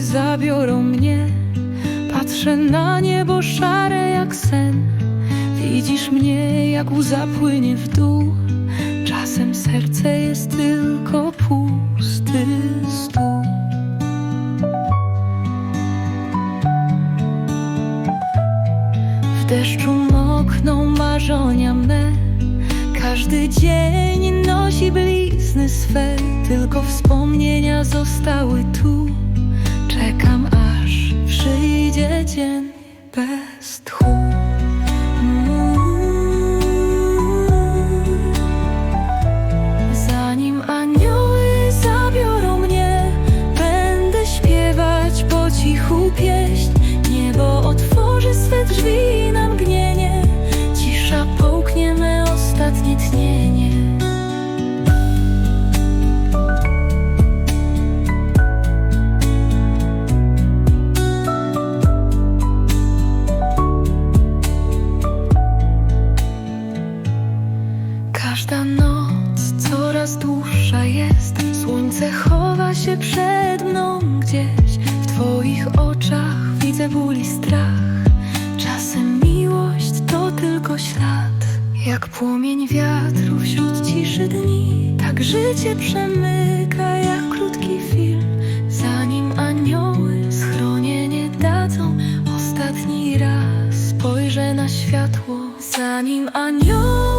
zabiorą mnie. Patrzę na niebo szare jak sen. Widzisz mnie, jak łza płynie w dół. Czasem serce jest tylko pusty stół. W deszczu mokną marzenia me. Każdy dzień nosi blizny swe, tylko wspomnienia zostały tu. Czekam aż przyjdzie dzień bez tchu. Coraz dłuższa jest. Słońce chowa się przed mną gdzieś. W twoich oczach widzę ból i strach. Czasem miłość to tylko ślad. Jak płomień wiatru wśród ciszy dni. Tak życie przemyka jak krótki film. Zanim anioły schronienie dadzą, ostatni raz spojrzę na światło. Zanim anioły